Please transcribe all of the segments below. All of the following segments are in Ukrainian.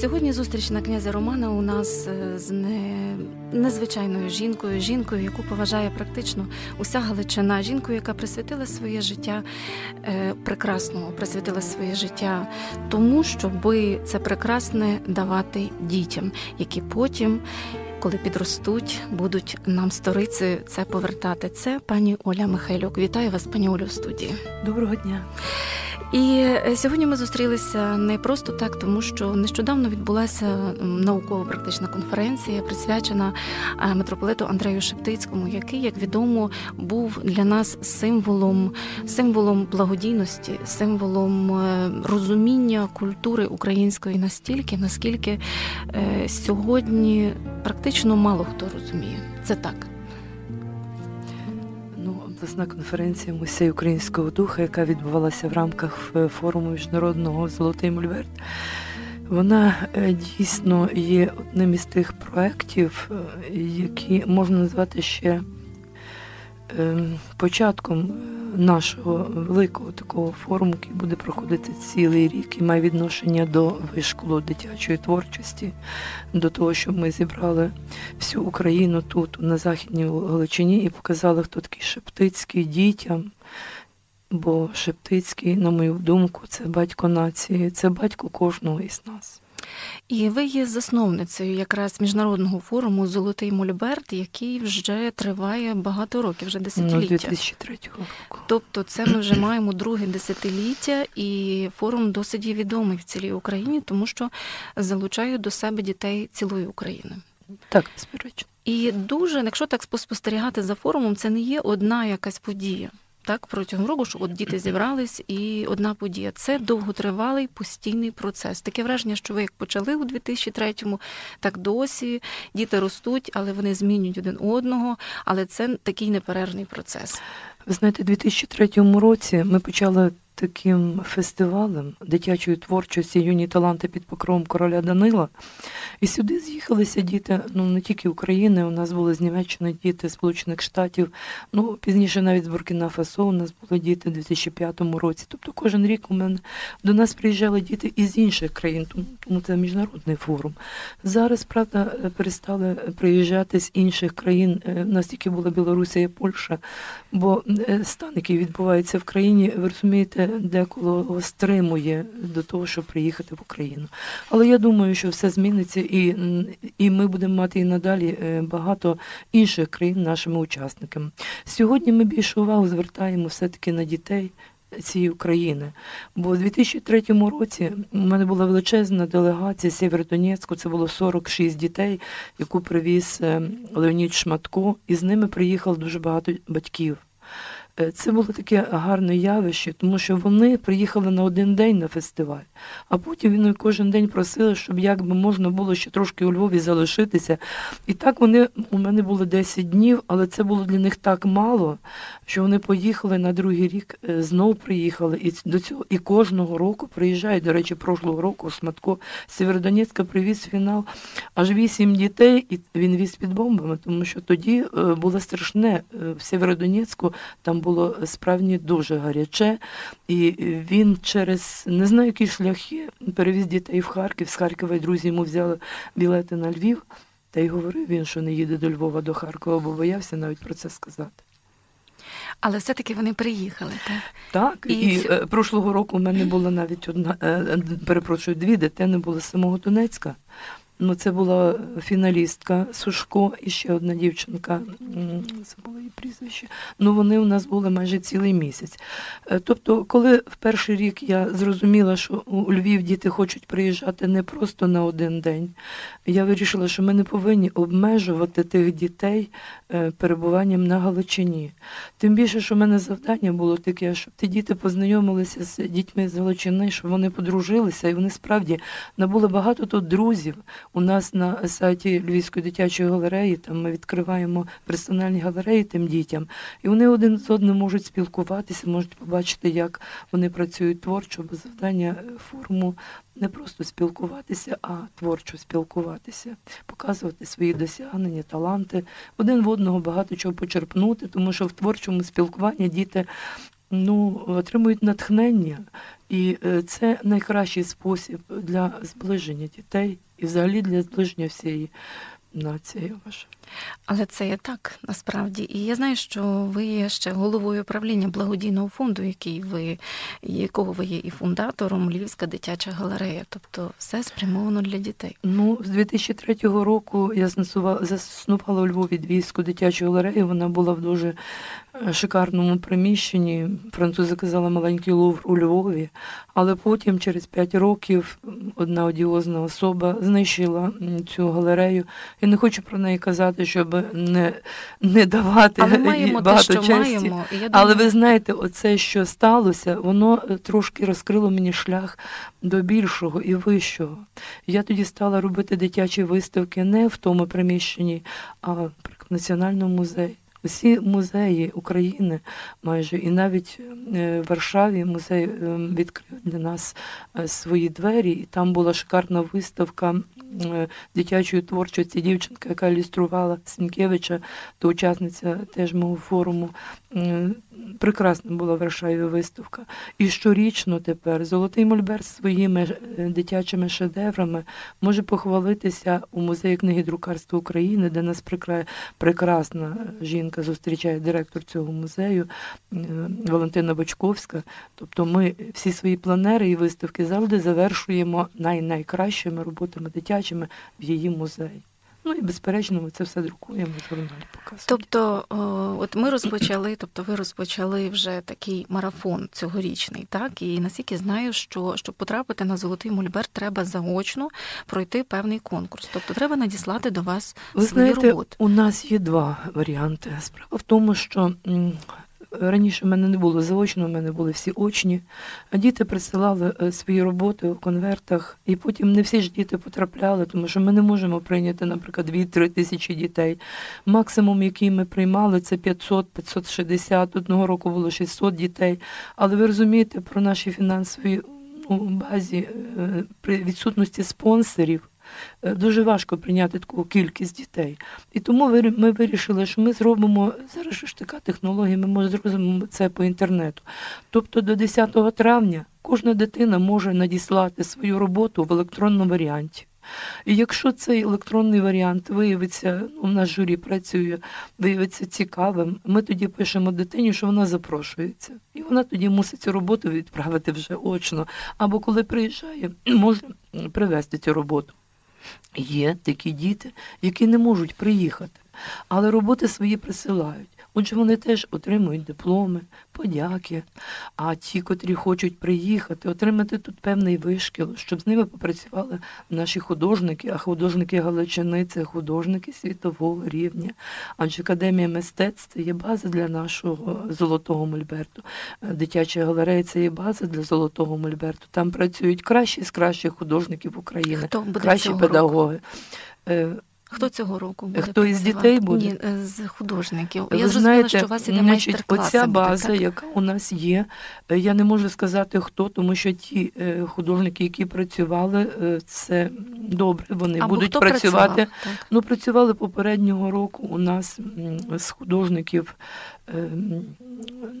Сьогодні зустріч на князя Романа у нас е, з не... незвичайною жінкою, жінкою, яку поважає практично уся Галичина, жінкою, яка присвятила своє життя е, прекрасного, присвятила своє життя тому, щоби це прекрасне давати дітям, які потім. Коли підростуть, будуть нам сторицею це повертати. Це пані Оля Михайлюк. Вітаю вас, пані Олю, в студії. Доброго дня. І е, сьогодні ми зустрілися не просто так, тому що нещодавно відбулася науково-практична конференція, присвячена е, митрополиту Андрею Шептицькому, який, як відомо, був для нас символом, символом благодійності, символом е, розуміння культури української настільки, наскільки сьогодні практично мало хто розуміє. Це так обласна конференція Музей українського духа, яка відбувалася в рамках форуму міжнародного Золотий Мульверт. Вона е, дійсно є одним із тих проєктів, е, які можна назвати ще ем, початком нашого великого такого форуму, який буде проходити цілий рік і має відношення до вишколу дитячої творчості, до того, щоб ми зібрали всю Україну тут, на Західній Галичині, і показали, хто такий Шептицький дітям. Бо Шептицький, на мою думку, це батько нації, це батько кожного із нас. І ви є засновницею якраз міжнародного форуму Золотий Мольберт, який вже триває багато років, вже десятиліття. Ну, 2003 року. Тобто, це ми вже маємо друге десятиліття, і форум досить відомий в цілій Україні, тому що залучає до себе дітей цілої України. Так, безперечно. І дуже, якщо так спостерігати за форумом, це не є одна якась подія так протягом року, що от діти зібрались, і одна подія. Це довготривалий постійний процес. Таке враження, що ви як почали у 2003-му, так досі діти ростуть, але вони змінюють один одного. Але це такий неперервний процес. Ви знаєте, у 2003 році ми почали таким фестивалем дитячої творчості юні таланти під покровом короля Данила. І сюди з'їхалися діти, ну не тільки України, у нас були з Німеччини діти Сполучених Штатів, ну пізніше навіть з Буркіна Фасо у нас були діти у 2005 році. Тобто кожен рік у мене до нас приїжджали діти із інших країн, тому, це міжнародний форум. Зараз, правда, перестали приїжджати з інших країн, у нас тільки була Білорусія і Польща, бо е, стан, який відбувається в країні, ви розумієте, деколи стримує до того, щоб приїхати в Україну. Але я думаю, що все зміниться, і і ми будемо мати і надалі е, багато інших країн нашими учасниками. Сьогодні ми більше увагу звертаємо все-таки на дітей. Цієї України, бо у 2003 році у мене була величезна делегація Сєвєродонецьку, це було 46 дітей, яку привіз е, Леонід Шматко, і з ними приїхало дуже багато батьків. Е, це було таке гарне явище, тому що вони приїхали на один день на фестиваль, а потім вони кожен день просили, щоб якби можна було ще трошки у Львові залишитися. І так вони у мене було 10 днів, але це було для них так мало, що вони поїхали на другий рік, е, знов приїхали. І до цього і кожного року приїжджають. До речі, прошлого року Сматко з Сєвєродонецька привіз фінал аж вісім дітей, і він віз під бомбами, тому що тоді е, було страшне в Сєвєродонецьку. Там було справді дуже гаряче, і він через не знаю, які шляхи перевіз дітей в Харків. З Харкова і друзі йому взяли білети на Львів, та й говорив він, що не їде до Львова, до Харкова, бо боявся навіть про це сказати. Але все-таки вони приїхали, так? Так, і, і ці... Е, прошлого року у мене була навіть одна, е, е, перепрошую, дві дитини були з самого Донецька. Ну, Це була фіналістка Сушко і ще одна дівчинка, забула її прізвище. Ну вони у нас були майже цілий місяць. Е, тобто, коли в перший рік я зрозуміла, що у Львів діти хочуть приїжджати не просто на один день, я вирішила, що ми не повинні обмежувати тих дітей е, перебуванням на Галичині. Тим більше, що в мене завдання було таке, щоб ті діти познайомилися з дітьми з Галичини, щоб вони подружилися, і вони справді набули багато тут друзів. У нас на сайті Львівської дитячої галереї там ми відкриваємо персональні галереї тим дітям, і вони один з одним можуть спілкуватися, можуть побачити, як вони працюють творчо, бо завдання е, форуму не просто спілкуватися, а творчо спілкуватися, показувати свої досягнення, таланти, один в одного багато чого почерпнути, тому що в творчому спілкуванні діти ну, отримують натхнення, і е, це найкращий спосіб для зближення дітей і взагалі для зближення всієї нації. я. Але це є так насправді. І я знаю, що ви є ще головою правління благодійного фонду, який ви, якого ви є і фундатором Львівська дитяча галерея. Тобто все спрямовано для дітей. Ну, з 2003 року я заснувала, у Львові Львівську дитячу галерею. Вона була в дуже е, шикарному приміщенні. Французи казали маленький лувр у Львові. Але потім, через 5 років, одна одіозна особа знищила цю галерею. Я не хочу про неї казати, щоб не не давати Але маємо багато те, що честі. маємо. І я думаю, Але ви знаєте, оце, що сталося, воно е, трошки розкрило мені шлях до більшого і вищого. Я тоді стала робити дитячі виставки не в тому приміщенні, а в Національному музеї. Усі музеї України майже і навіть е, в Варшаві музей е, відкрив для нас свої двері, і там була шикарна виставка дитячої творчості дівчинка, яка ілюструвала Сінкевича, то учасниця теж мого форуму. Прекрасна була в Варшаві виставка. І щорічно тепер Золотий Мольбер своїми е, дитячими шедеврами може похвалитися у музеї книги друкарства України, де нас прекрасна жінка зустрічає директор цього музею е, Валентина Бочковська. Тобто ми всі свої планери і виставки завжди завершуємо най найкращими роботами дитячими в її музеї. Ну і безперечно, ми це все друкуємо в журналі. Показуємо. Тобто, от ми розпочали, тобто ви розпочали вже такий марафон цьогорічний, так і наскільки знаю, що щоб потрапити на золотий мольбер, треба заочно пройти певний конкурс. Тобто треба надіслати до вас ви свої знаєте, роботи. У нас є два варіанти. Справа в тому, що Раніше в мене не було заочно, в мене були всі очні. Діти присилали е, свої роботи у конвертах, і потім не всі ж діти потрапляли, тому що ми не можемо прийняти, наприклад, 2-3 тисячі дітей. Максимум, який ми приймали, це 500-560. Одного року було 600 дітей. Але ви розумієте, про наші фінансові ну, базі е, при відсутності спонсорів. Е, дуже важко прийняти таку кількість дітей. І тому ми вирішили, що ми зробимо зараз ж така технологія, ми зробимо це по інтернету. Тобто до 10 травня кожна дитина може надіслати свою роботу в електронному варіанті. І якщо цей електронний варіант виявиться, ну, у нас журі працює, виявиться цікавим, ми тоді пишемо дитині, що вона запрошується. І вона тоді мусить цю роботу відправити вже очно. Або коли приїжджає, може привезти цю роботу. Є такі діти, які не можуть приїхати, але роботи свої присилають. Отже, вони теж отримують дипломи, подяки. А ті, котрі хочуть приїхати, отримати тут певний вишкіл, щоб з ними попрацювали наші художники, а художники Галичини це художники світового рівня. Адже академія мистецтв це є база для нашого золотого мольберту. Дитяча галерея це є база для золотого мольберту. Там працюють кращі з кращих художників України, Хто буде кращі цього педагоги. Року? Хто цього року буде Хто із дітей буде? Ні, е, з художників. Ви я зрозуміла, знаєте, що у вас іде значить, майстер-класи. Оця база, так? яка у нас є, е, я не можу сказати хто, тому що ті е, художники, які працювали, це добре. Вони Або будуть хто працювати. працював. Ну, працювали попереднього року у нас з художників. Е, м,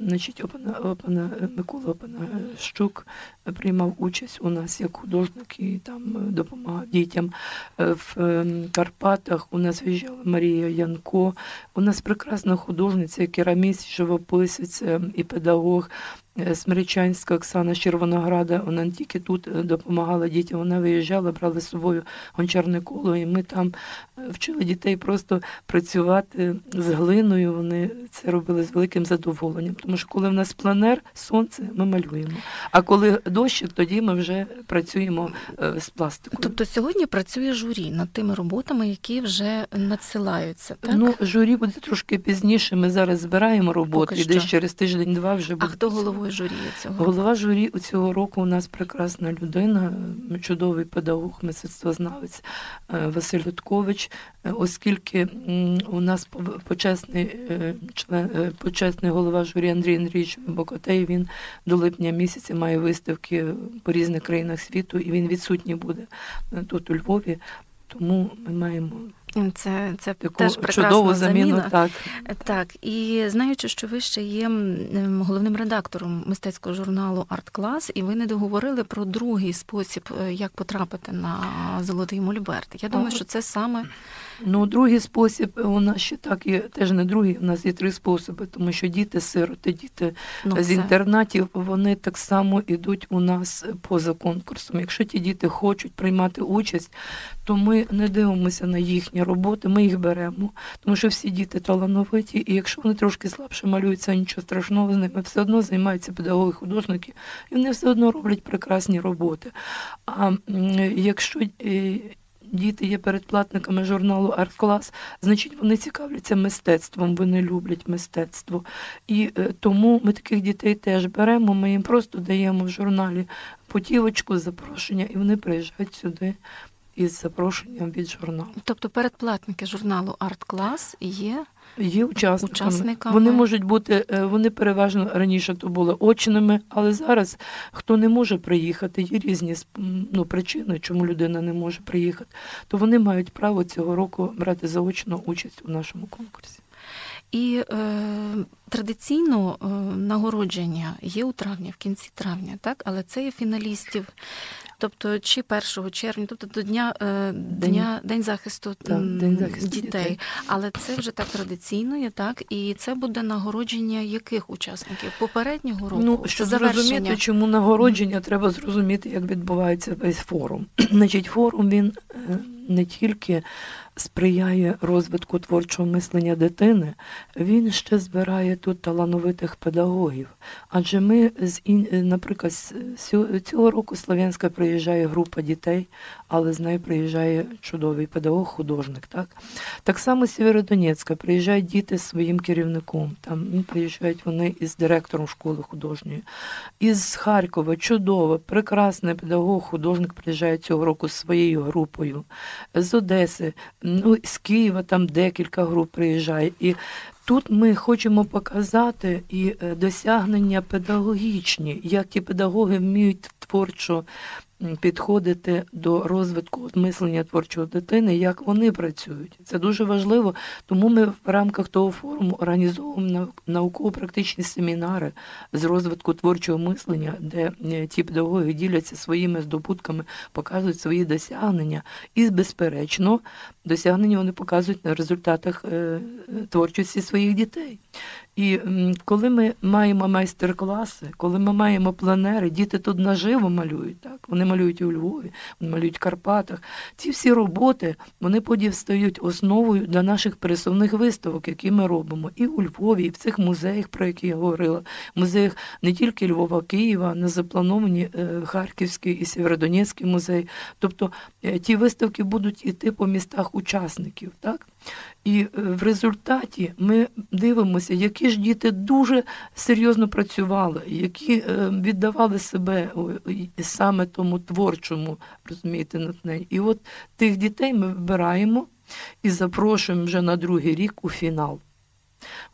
Значить, Опана, Опана, Микола Опана Щук приймав участь у нас як художник і там допомагав дітям. Е, В ем, Карпатах у нас виїжджала Марія Янко. У нас прекрасна художниця, кераміст, живописець ем, і педагог. Е, Смиричанська Оксана з Червонограда, вона не тільки тут е, допомагала дітям, вона виїжджала, брала з собою гончарне коло, і ми там е, вчили дітей просто працювати з глиною. Вони це робили з великим задоволенням. Тому що коли в нас планер, сонце, ми малюємо. А коли дощик, тоді ми вже працюємо з пластикою. Тобто сьогодні працює журі над тими роботами, які вже надсилаються. Так? Ну, журі буде трошки пізніше. Ми зараз збираємо роботи, і десь через тиждень-два вже буде. а хто головою головою журі цього? Голова журі у цього року у нас прекрасна людина, чудовий педагог, мистецтвознавець е, Василь Луткович, е, оскільки у нас почесний е, член, почесний голова журі Андрій Андрійович Бокотей, він до липня місяця має виставки по різних країнах світу, і він відсутній буде тут у Львові. Тому ми маємо це це Яку теж чудову заміну. заміна. Так. так, і знаючи, що ви ще є головним редактором мистецького журналу Арт Клас, і ви не договорили про другий спосіб, е, як потрапити на золотий мольберт. Я думаю, що це саме. Ну, другий спосіб у нас ще так є, теж не другий, у нас є три способи, тому що діти, сироти, діти ну, з інтернатів, вони так само йдуть у нас поза конкурсом. Якщо ті діти хочуть приймати участь, то ми не дивимося на їхні роботи, ми їх беремо, тому що всі діти талановиті, і якщо вони трошки слабше малюються, нічого страшного з ними все одно займаються педагоги, художники, і вони все одно роблять прекрасні роботи. А якщо е, діти є передплатниками журналу Арт-клас, значить вони цікавляться мистецтвом, вони люблять мистецтво. І е, тому ми таких дітей теж беремо, ми їм просто даємо в журналі путівочку, запрошення, і вони приїжджають сюди із запрошенням від журналу. Тобто передплатники журналу Арт-клас є. Є учасниками. учасниками. Вони можуть бути, е, вони переважно раніше то були очними, але зараз хто не може приїхати, є різні ну, причини, чому людина не може приїхати, то вони мають право цього року брати заочну участь у нашому конкурсі. І е, традиційно е, нагородження є у травні, в кінці травня, так, але це є фіналістів тобто чи 1 червня, тобто до дня е, дня день захисту так, день захисту дітей. дітей. Але це вже так традиційно, є так, і це буде нагородження яких учасників попереднього року. Ну щоб зрозуміти, чому нагородження, треба зрозуміти, як відбувається весь форум. Значить, форум він е, не тільки сприяє розвитку творчого мислення дитини, він ще збирає тут талановитих педагогів. Адже ми, наприклад, цього року Слов'янська приїжджає група дітей, але з нею приїжджає чудовий педагог, художник. Так так само Сєвєродонецька приїжджають діти з своїм керівником. Там приїжджають вони із директором школи художньої. Із Харкова чудово, прекрасний педагог, художник приїжджає цього року з своєю групою, з Одеси ну, з Києва там декілька груп приїжджає. І тут ми хочемо показати і е, досягнення педагогічні, як ті педагоги вміють творчо підходити до розвитку мислення творчої дитини, як вони працюють. Це дуже важливо, тому ми в рамках того форуму організовуємо науково-практичні семінари з розвитку творчого мислення, де е, ті педагоги діляться своїми здобутками, показують свої досягнення. І, безперечно, досягнення вони показують на результатах е, творчості своїх дітей. І коли ми маємо майстер-класи, коли ми маємо пленери, діти тут наживо малюють, так вони малюють у Львові, вони малюють в Карпатах. Ці всі роботи вони потім стають основою для наших пересувних виставок, які ми робимо, і у Львові, і в цих музеях, про які я говорила, музеях не тільки Львова, Києва, не заплановані е, Харківський і Сєвєродонецький музей. Тобто е, ті виставки будуть іти по містах учасників, так. І е, в результаті ми дивимося, які ж діти дуже серйозно працювали, які е, віддавали себе саме тому творчому, розумієте, натхненню. І от тих дітей ми вибираємо і запрошуємо вже на другий рік у фінал.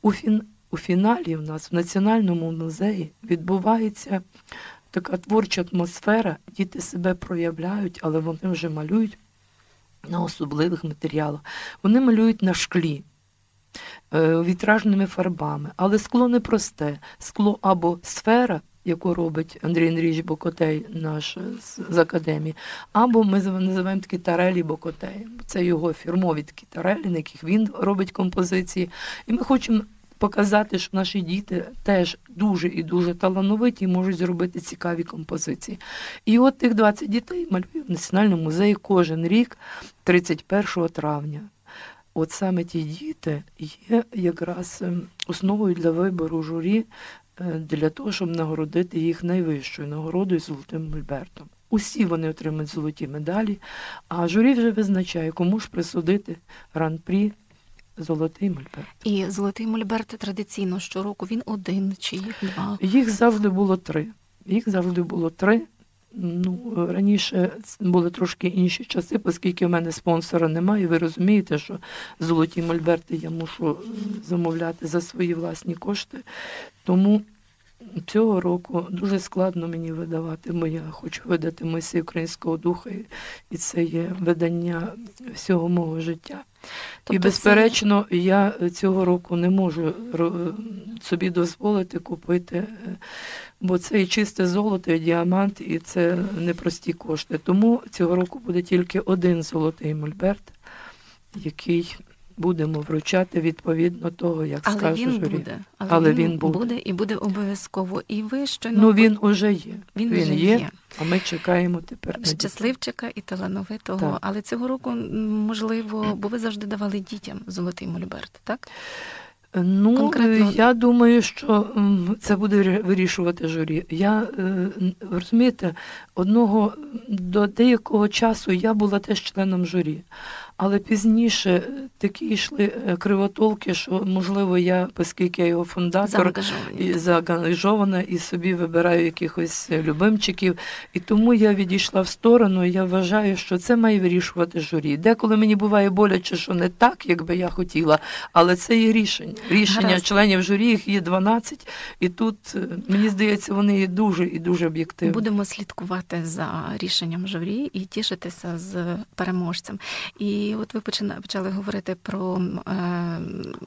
У, фін... у фіналі в нас в Національному музеї відбувається така творча атмосфера, діти себе проявляють, але вони вже малюють на особливих матеріалах. Вони малюють на шклі. Е, вітражними фарбами, але скло не просте. Скло або сфера, яку робить Андрій Андрійович Бокотей, наш з академії, або ми називаємо такі тарелі Бокотей. Це його фірмові такі тарелі, на яких він робить композиції. І ми хочемо показати, що наші діти теж дуже і дуже талановиті і можуть зробити цікаві композиції. І от тих 20 дітей малює в Національному музеї кожен рік, 31 травня. От саме ті діти є якраз ем, основою для вибору журі е, для того, щоб нагородити їх найвищою нагородою Золотим Мольбертом. Усі вони отримають золоті медалі, а журі вже визначає, кому ж присудити гран-прі золотий мольберт. І золотий мольберт традиційно щороку він один чи їх два. Їх завжди було три. Їх завжди було три. Ну, раніше були трошки інші часи, оскільки в мене спонсора немає. Ви розумієте, що золоті мольберти я мушу замовляти за свої власні кошти. Тому цього року дуже складно мені видавати, бо я хочу видати мисі українського духа, і це є видання всього мого життя. Тобто і, безперечно, це... я цього року не можу собі дозволити купити, е, бо це і чисте золото, і діамант, і це непрості кошти. Тому цього року буде тільки один золотий мольберт, який будемо вручати відповідно того, як але скаже він журі. буде. Але, але він, він буде. буде і буде обов'язково. І ви щойно ну він уже є. Він, він вже є, є. А ми чекаємо тепер щасливчика і талановитого. Так. Але цього року можливо, бо ви завжди давали дітям золотий мольберт, так? Ну, Конкретно... я думаю, що це буде вирішувати журі. Я розумієте, одного до деякого часу я була теж членом журі. Але пізніше такі йшли е, кривотолки, що, можливо, я, оскільки я його фундатор і заангажована, і собі вибираю якихось любимчиків. І тому я відійшла в сторону. і Я вважаю, що це має вирішувати журі. Деколи мені буває боляче, що не так, як би я хотіла, але це є рішення. Рішення Гаразд. членів журі, їх є 12, і тут, е, мені здається, вони є дуже і дуже об'єктивні. Будемо слідкувати за рішенням журі і тішитися з переможцем. І і от ви почали говорити про е,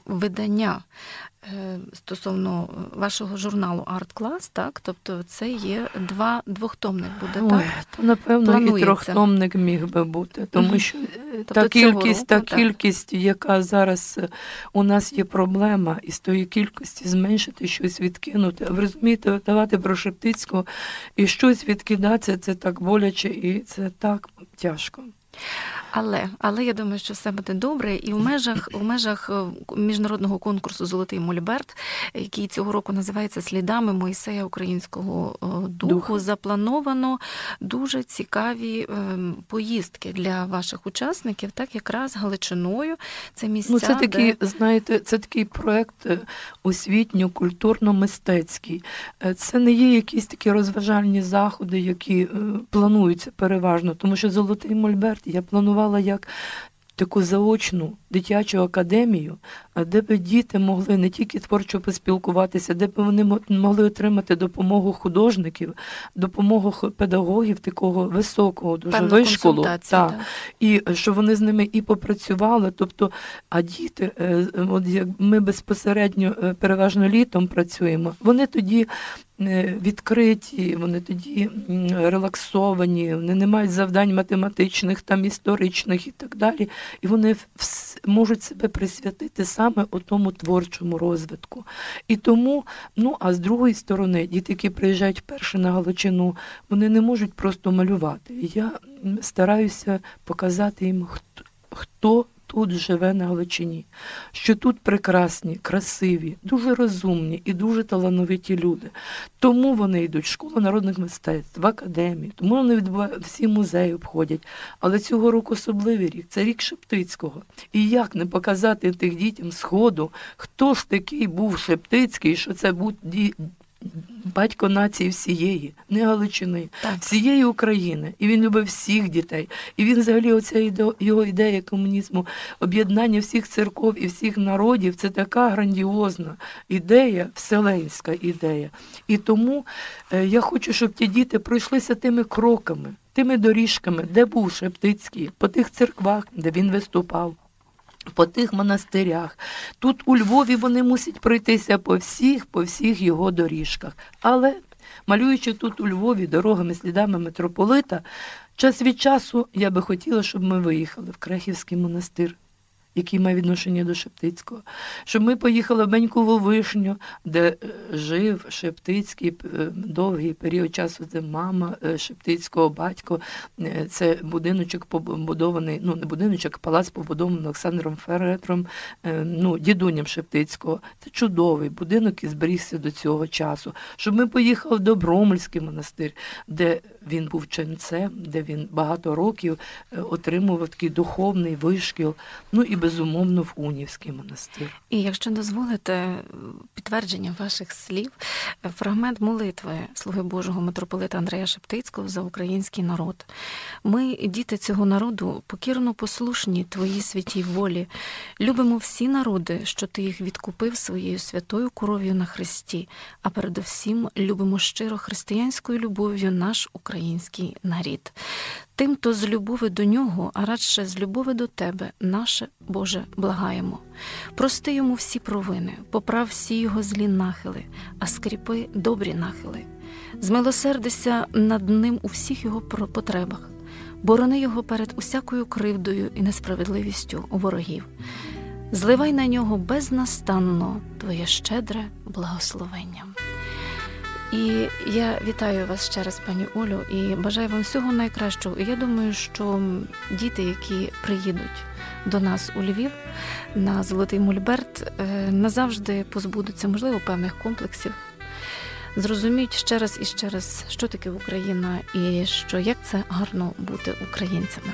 видання е, стосовно вашого журналу Арт Клас, так? Тобто це є два двохтомник буде, Ой, так? То, напевно, Планується. і трьохтомник міг би бути, тому що е, Тобто та кількість, року, та так. кількість, яка зараз у нас є проблема, і з тої кількості зменшити щось відкинути. А ви розумієте, давати про Шептицького і щось відкидати, це так боляче і це так тяжко. Але але я думаю, що все буде добре, і в межах у межах е, міжнародного конкурсу Золотий Мольберт, який цього року називається Слідами Моїсея українського е, духу, Духу. заплановано дуже цікаві ем, поїздки для ваших учасників, так якраз Галичиною. Це місця, Ну, це такий, де... знаєте, це такий проект е, освітньо, культурно-мистецький. Е, Це не є якісь такі розважальні заходи, які е, плануються переважно, тому що золотий мольберт я планувала як. Таку заочну дитячу академію, а де б діти могли не тільки творчо поспілкуватися, де б вони могли отримати допомогу художників, допомогу педагогів такого високого, дуже вишколу. Так. так. І е, щоб вони з ними і попрацювали. Тобто, а діти, е, от як ми безпосередньо е, переважно літом працюємо, вони тоді відкриті, вони тоді релаксовані, вони не мають завдань математичних, там історичних і так далі. І вони можуть себе присвятити саме у тому творчому розвитку. І тому, ну а з другої сторони, діти, які приїжджають вперше на Галичину, вони не можуть просто малювати. Я стараюся показати їм, хто тут живе на Галичині, що тут прекрасні, красиві, дуже розумні і дуже талановиті люди. Тому вони йдуть в школу народних мистецтв, в академію, тому вони відбувають всі музеї обходять. Але цього року особливий рік це рік Шептицького. І як не показати тих дітям сходу, хто ж такий був Шептицький, що це був батько нації всієї, не Галичини, Так. всієї України. І він любив всіх дітей. І він взагалі, оця його ідея комунізму, об'єднання всіх церков і всіх народів це така грандіозна ідея, вселенська ідея. І тому е, я хочу, щоб ті діти пройшлися тими кроками, тими доріжками, де був Шептицький, по тих церквах, де він виступав. По тих монастирях. Тут у Львові вони мусять пройтися по всіх, по всіх його доріжках. Але малюючи тут у Львові дорогами, слідами митрополита, час від часу я би хотіла, щоб ми виїхали в Крехівський монастир, який має відношення до Шептицького, щоб ми поїхали в Бенькову вишню, де е, жив Шептицький е, довгий період часу, де мама е, Шептицького, батько. Це будиночок побудований, ну не будиночок, а палац побудований Олександром Феретром, ну, дідуням Шептицького. Це чудовий будинок і зберігся до цього часу. Щоб ми поїхали в Добромольський монастир, де він був ченцем, де він багато років отримував такий духовний вишкіл. Ну і безумовно в Унівський монастир. І якщо дозволите підтвердження ваших слів, фрагмент молитви Слуги Божого митрополита Андрея Шептицького за український народ. Ми, діти цього народу, покірно послушні Твоїй святій волі, любимо всі народи, що ти їх відкупив своєю святою кров'ю на Христі, а передовсім любимо щиро християнською любов'ю наш український нарід. Тим, то з любови до нього, а радше з любови до тебе, наше Боже, благаємо. Прости йому всі провини, поправ всі його злі нахили, а скріпи добрі нахили. Змилосердися над ним у всіх його потребах, борони його перед усякою кривдою і несправедливістю ворогів. Зливай на нього безнастанно Твоє щедре благословення. І я вітаю вас ще раз, пані Олю, і бажаю вам всього найкращого. Я думаю, що діти, які приїдуть до нас у Львів на Золотий Мульберт, е, назавжди позбудуться, можливо, певних комплексів. Зрозуміють ще раз і ще раз, що таке Україна, і що як це гарно бути українцями.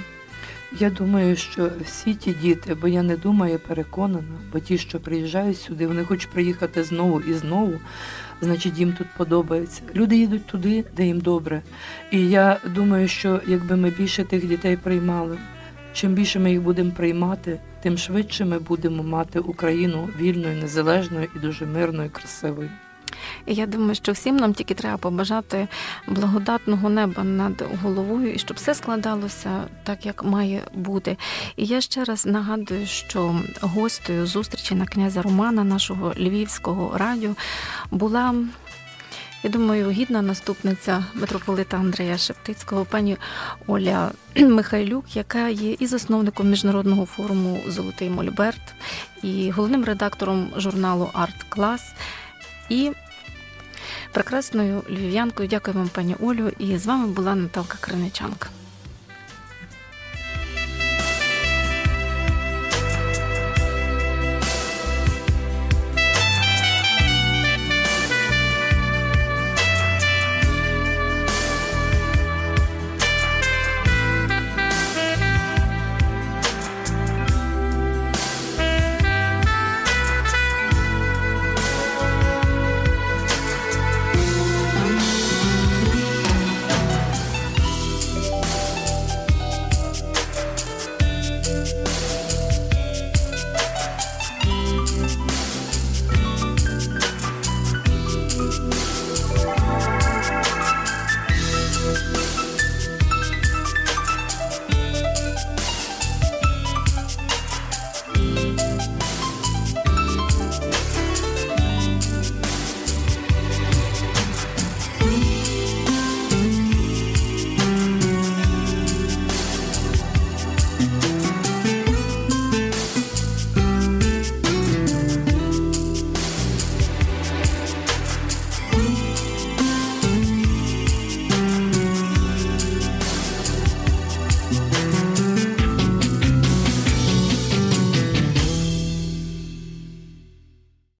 Я думаю, що всі ті діти, бо я не думаю, переконана, бо ті, що приїжджають сюди, вони хочуть приїхати знову і знову, значить їм тут подобається. Люди їдуть туди, де їм добре. І я думаю, що якби ми більше тих дітей приймали, чим більше ми їх будемо приймати, тим швидше ми будемо мати Україну вільною, незалежною і дуже мирною, красивою. І я думаю, що всім нам тільки треба побажати благодатного неба над головою, і щоб все складалося так, як має бути. І я ще раз нагадую, що гостею зустрічі на князя Романа, нашого львівського радіо, була. Я думаю, гідна наступниця митрополита Андрея Шептицького, пані Оля Михайлюк, яка є і засновником міжнародного форуму Золотий Мольберт, і головним редактором журналу Арт Клас. І прекрасною львів'янкою. Дякую вам, пані Олю. І з вами була Наталка Криничанка.